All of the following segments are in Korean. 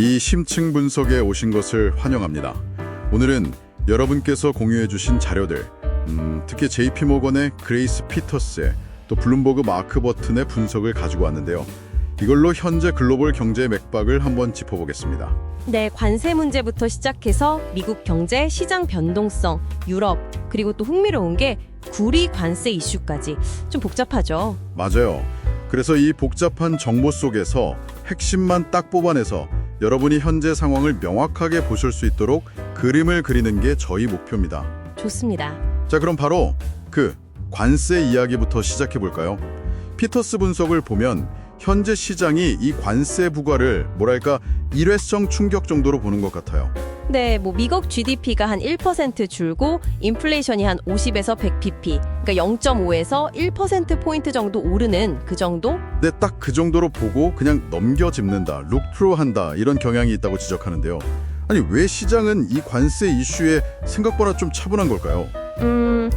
이 심층 분석에 오신 것을 환영합니다. 오늘은 여러분께서 공유해 주신 자료들, 음, 특히 JP 모건의 그레이스 피터스의 또 블룸버그 마크 버튼의 분석을 가지고 왔는데요. 이걸로 현재 글로벌 경제 맥박을 한번 짚어보겠습니다. 네, 관세 문제부터 시작해서 미국 경제, 시장 변동성, 유럽, 그리고 또 흥미로운 게 구리 관세 이슈까지 좀 복잡하죠. 맞아요. 그래서 이 복잡한 정보 속에서 핵심만 딱 뽑아내서 여러분이 현재 상황을 명확하게 보실 수 있도록 그림을 그리는 게 저희 목표입니다. 좋습니다. 자, 그럼 바로 그 관세 이야기부터 시작해 볼까요? 피터스 분석을 보면 현재 시장이 이 관세 부과를 뭐랄까 일회성 충격 정도로 보는 것 같아요. 네, 뭐 미국 GDP가 한 1% 줄고 인플레이션이 한 50에서 100pp, 그러니까 0.5에서 1% 포인트 정도 오르는 그 정도? 근데 딱그 정도로 보고 그냥 넘겨 짚는다, 룩트로 한다 이런 경향이 있다고 지적하는데요. 아니 왜 시장은 이 관세 이슈에 생각보다 좀 차분한 걸까요? 음,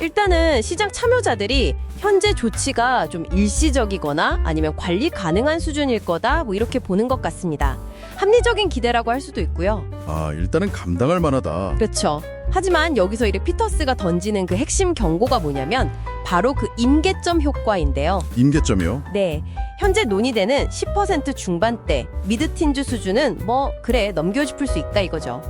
일단은 시장 참여자들이 현재 조치가 좀 일시적이거나 아니면 관리 가능한 수준일 거다 뭐 이렇게 보는 것 같습니다. 합리적인 기대라고 할 수도 있고요. 아 일단은 감당할 만하다. 그렇죠. 하지만 여기서 이제 피터스가 던지는 그 핵심 경고가 뭐냐면 바로 그 임계점 효과인데요. 임계점이요. 네. 현재 논의되는 10% 중반대 미드틴즈 수준은 뭐 그래 넘겨 짚을 수 있다 이거죠.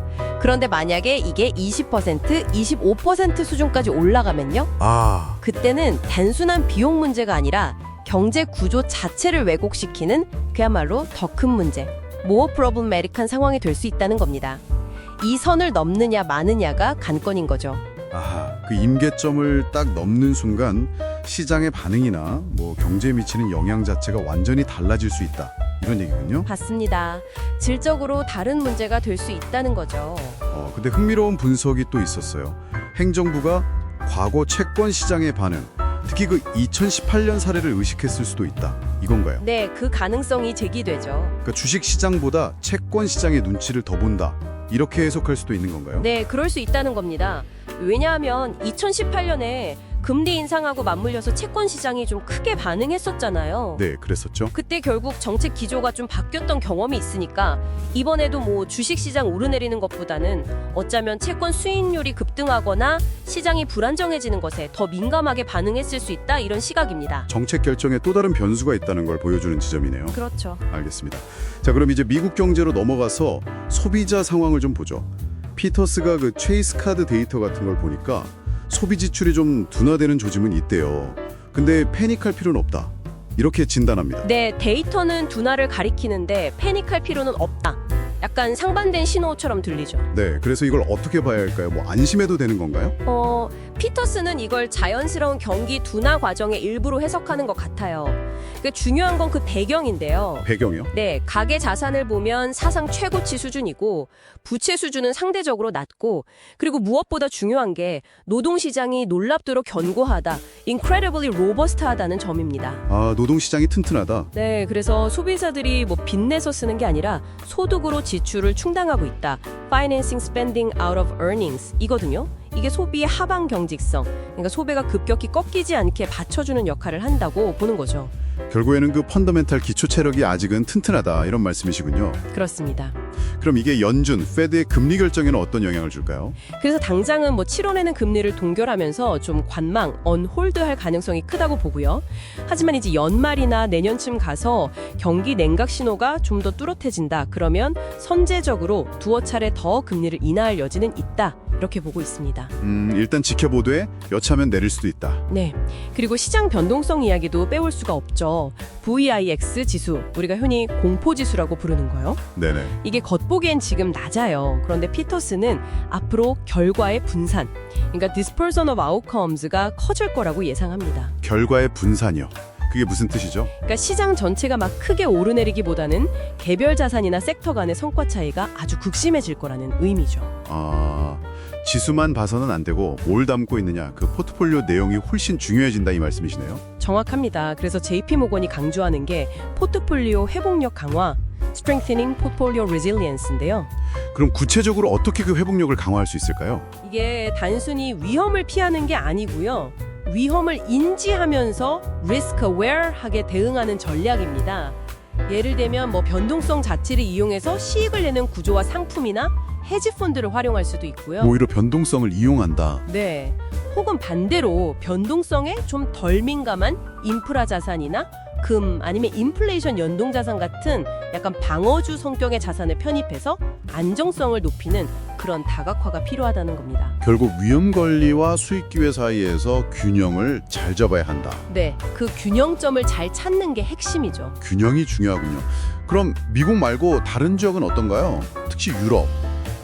그런데 만약에 이게 20%, 25% 수준까지 올라가면요. 아 그때는 단순한 비용 문제가 아니라 경제 구조 자체를 왜곡시키는 그야말로 더 큰 문제, 모어 프로블메릭한 상황이 될 수 있다는 겁니다. 이 선을 넘느냐 마느냐가 관건인 거죠. 아하, 그 임계점을 딱 넘는 순간 시장의 반응이나 뭐 경제에 미치는 영향 자체가 완전히 달라질 수 있다. 이런 얘기군요. 맞습니다. 질적으로 다른 문제가 될 수 있다는 거죠. 어, 근데 흥미로운 분석이 또 있었어요. 행정부가 과거 채권 시장의 반응, 특히 그 2018년 사례를 의식했을 수도 있다. 이건가요? 네, 그 가능성이 제기되죠. 그러니까 주식 시장보다 채권 시장의 눈치를 더 본다. 이렇게 해석할 수도 있는 건가요? 네, 그럴 수 있다는 겁니다. 왜냐하면 2018년에 금리 인상하고 맞물려서 채권 시장이 좀 크게 반응했었잖아요. 네, 그랬었죠. 그때 결국 정책 기조가 좀 바뀌었던 경험이 있으니까 이번에도 뭐 주식 시장 오르내리는 것보다는 어쩌면 채권 수익률이 급등하거나 시장이 불안정해지는 것에 더 민감하게 반응했을 수 있다 이런 시각입니다. 정책 결정에 또 다른 변수가 있다는 걸 보여주는 지점이네요. 그렇죠. 알겠습니다. 자, 그럼 이제 미국 경제로 넘어가서 소비자 상황을 좀 보죠. 피터스가 그 체이스 카드 데이터 같은 걸 보니까 소비 지출이 좀 둔화되는 조짐은 있대요. 근데 패닉할 필요는 없다. 이렇게 진단합니다. 네, 데이터는 둔화를 가리키는데 패닉할 필요는 없다. 약간 상반된 신호처럼 들리죠. 네, 그래서 이걸 어떻게 봐야 할까요? 뭐 안심해도 되는 건가요? 어, 피터스는 이걸 자연스러운 경기 둔화 과정의 일부로 해석하는 것 같아요. 그 중요한 건 그 배경인데요. 배경이요? 네, 가계 자산을 보면 사상 최고치 수준이고 부채 수준은 상대적으로 낮고 그리고 무엇보다 중요한 게 노동 시장이 놀랍도록 견고하다, incredibly robust하다는 점입니다. 아, 노동 시장이 튼튼하다. 네, 그래서 소비자들이 뭐 빚내서 쓰는 게 아니라 소득으로 지출을 충당하고 있다. Financing spending out of earnings 이거든요. 이게 소비의 하방 경직성, 그러니까 소비가 급격히 꺾이지 않게 받쳐주는 역할을 한다고 보는 거죠. 결국에는 그 펀더멘탈 기초 체력이 아직은 튼튼하다 이런 말씀이시군요. 그렇습니다. 그럼 이게 연준, 페드의 금리 결정에는 어떤 영향을 줄까요? 그래서 당장은 뭐 7월에는 금리를 동결하면서 좀 관망, 언홀드할 가능성이 크다고 보고요. 하지만 이제 연말이나 내년쯤 가서 경기 냉각 신호가 좀 더 뚜렷해진다. 그러면 선제적으로 두어 차례 더 금리를 인하할 여지는 있다. 이렇게 보고 있습니다. 음, 일단 지켜보되 여차면 내릴 수도 있다. 네. 그리고 시장 변동성 이야기도 빼올 수가 없죠. VIX 지수, 우리가 흔히 공포 지수라고 부르는 거요. 네네. 이게 겉보기엔 지금 낮아요. 그런데 피터스는 앞으로 결과의 분산, 그러니까 dispersion of outcomes가 커질 거라고 예상합니다. 결과의 분산이요. 그게 무슨 뜻이죠? 그러니까 시장 전체가 막 크게 오르내리기보다는 개별 자산이나 섹터 간의 성과 차이가 아주 극심해질 거라는 의미죠. 아, 지수만 봐서는 안 되고 뭘 담고 있느냐 그 포트폴리오 내용이 훨씬 중요해진다 이 말씀이시네요. 정확합니다. 그래서 JP 모건이 강조하는 게 포트폴리오 회복력 강화, strengthening portfolio resilience인데요. 그럼 구체적으로 어떻게 그 회복력을 강화할 수 있을까요? 이게 단순히 위험을 피하는 게 아니고요. 위험을 인지하면서 risk aware하게 대응하는 전략입니다. 예를 들면 뭐 변동성 자체를 이용해서 시익을 내는 구조와 상품이나 헤지 펀드를 활용할 수도 있고요. 오히려 변동성을 이용한다. 네. 혹은 반대로 변동성에 좀 덜 민감한 인프라 자산이나 금 아니면 인플레이션 연동 자산 같은 약간 방어주 성격의 자산을 편입해서 안정성을 높이는 그런 다각화가 필요하다는 겁니다. 결국 위험 관리와 수익 기회 사이에서 균형을 잘 잡아야 한다. 네. 그 균형점을 잘 찾는 게 핵심이죠. 균형이 중요하군요. 그럼 미국 말고 다른 지역은 어떤가요? 특히 유럽.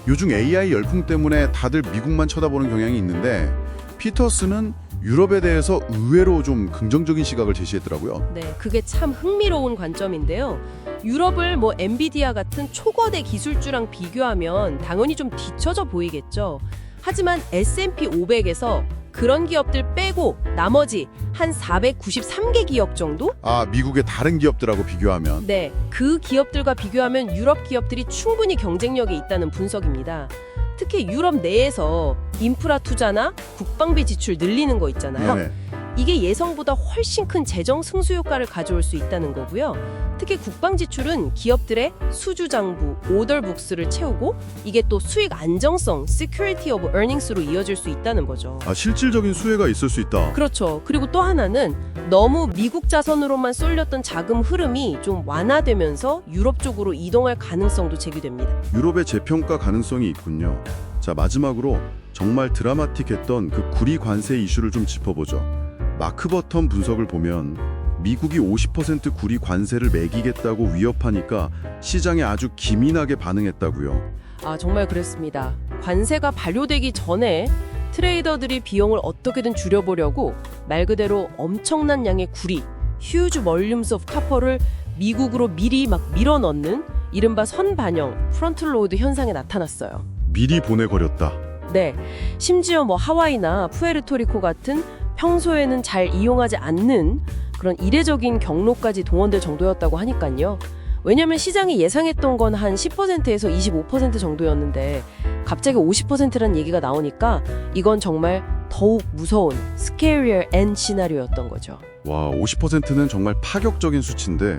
요즘 AI 열풍 때문에 다들 미국만 쳐다보는 경향이 있는데 피터스는 유럽에 대해서 의외로 좀 긍정적인 시각을 제시했더라고요. 네, 그게 참 흥미로운 관점인데요. 유럽을 뭐 엔비디아 같은 초거대 기술주랑 비교하면 당연히 좀 뒤처져 보이겠죠. 하지만 S&P 500에서 그런 기업들 빼고 나머지 한 493개 기업 정도? 아, 미국의 다른 기업들하고 비교하면 네, 그 기업들과 비교하면 유럽 기업들이 충분히 경쟁력이 있다는 분석입니다. 특히 유럽 내에서 인프라 투자나 국방비 지출 늘리는 거 있잖아요. 네네. 이게 예상보다 훨씬 큰 재정 승수 효과를 가져올 수 있다는 거고요. 특히 국방 지출은 기업들의 수주 장부, 오더 북스를 채우고 이게 또 수익 안정성, security of earnings로 이어질 수 있다는 거죠. 아, 실질적인 수혜가 있을 수 있다. 그렇죠. 그리고 또 하나는 너무 미국 자선으로만 쏠렸던 자금 흐름이 좀 완화되면서 유럽 쪽으로 이동할 가능성도 제기됩니다. 유럽의 재평가 가능성이 있군요. 자, 마지막으로 정말 드라마틱했던 그 구리 관세 이슈를 좀 짚어보죠. 마크 버텀 분석을 보면 미국이 50% 구리 관세를 매기겠다고 위협하니까 시장에 아주 기민하게 반응했다고요. 아, 정말 그랬습니다. 관세가 발효되기 전에 트레이더들이 비용을 어떻게든 줄여보려고 말 그대로 엄청난 양의 구리, 휴즈 멀륨스 오브 카퍼를 미국으로 미리 막 밀어넣는 이른바 선반영, 프론트로드 현상이 나타났어요. 미리 보내버렸다. 네, 심지어 뭐 하와이나 푸에르토리코 같은 평소에는 잘 이용하지 않는 그런 이례적인 경로까지 동원될 정도였다고 하니까요. 왜냐하면 시장이 예상했던 건 한 10%에서 25% 정도였는데 갑자기 50%라는 얘기가 나오니까 이건 정말 더욱 무서운 scarier end 시나리오였던 거죠. 와, 50%는 정말 파격적인 수치인데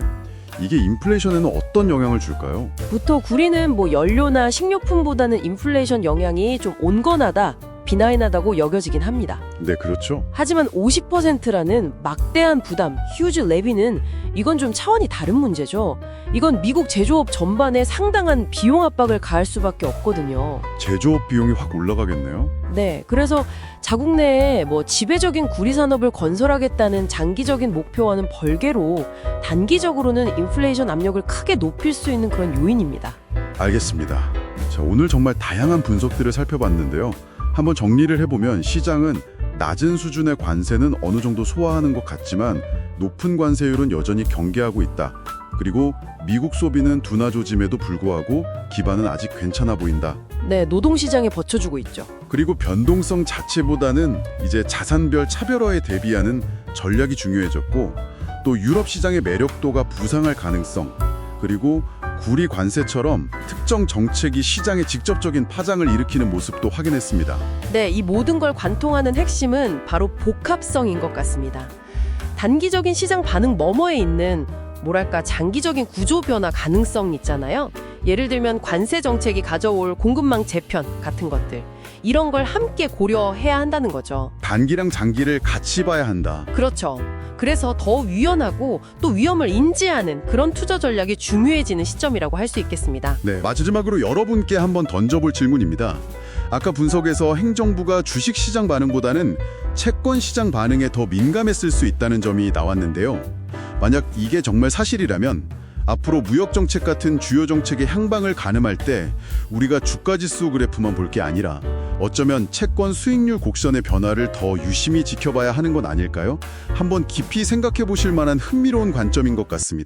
이게 인플레이션에는 어떤 영향을 줄까요? 부터 구리는 뭐 연료나 식료품보다는 인플레이션 영향이 좀 온건하다, 비나인하다고 여겨지긴 합니다. 네, 그렇죠. 하지만 50%라는 막대한 부담, 휴즈 레비는 이건 좀 차원이 다른 문제죠. 이건 미국 제조업 전반에 상당한 비용 압박을 가할 수밖에 없거든요. 제조업 비용이 확 올라가겠네요. 네, 그래서 자국 내에 뭐 지배적인 구리 산업을 건설하겠다는 장기적인 목표와는 벌개로 단기적으로는 인플레이션 압력을 크게 높일 수 있는 그런 요인입니다. 알겠습니다. 자, 오늘 정말 다양한 분석들을 살펴봤는데요. 한번 정리를 해보면 시장은 낮은 수준의 관세는 어느 정도 소화하는 것 같지만 높은 관세율은 여전히 경계하고 있다. 그리고 미국 소비는 둔화 조짐에도 불구하고 기반은 아직 괜찮아 보인다. 네, 노동시장에 버텨주고 있죠. 그리고 변동성 자체보다는 이제 자산별 차별화에 대비하는 전략이 중요해졌고 또 유럽 시장의 매력도가 부상할 가능성 그리고 구리 관세처럼 특정 정책이 시장에 직접적인 파장을 일으키는 모습도 확인했습니다. 네, 이 모든 걸 관통하는 핵심은 바로 복합성인 것 같습니다. 단기적인 시장 반응 너머에 있는 뭐랄까 장기적인 구조 변화 가능성 있잖아요. 예를 들면 관세 정책이 가져올 공급망 재편 같은 것들. 이런 걸 함께 고려해야 한다는 거죠. 단기랑 장기를 같이 봐야 한다. 그렇죠. 그래서 더 유연하고 또 위험을 인지하는 그런 투자 전략이 중요해지는 시점이라고 할 수 있겠습니다. 네, 마지막으로 여러분께 한번 던져볼 질문입니다. 아까 분석에서 행정부가 주식 시장 반응보다는 채권 시장 반응에 더 민감했을 수 있다는 점이 나왔는데요. 만약 이게 정말 사실이라면 앞으로 무역 정책 같은 주요 정책의 향방을 가늠할 때 우리가 주가 지수 그래프만 볼 게 아니라 어쩌면 채권 수익률 곡선의 변화를 더 유심히 지켜봐야 하는 건 아닐까요? 한번 깊이 생각해 보실 만한 흥미로운 관점인 것 같습니다.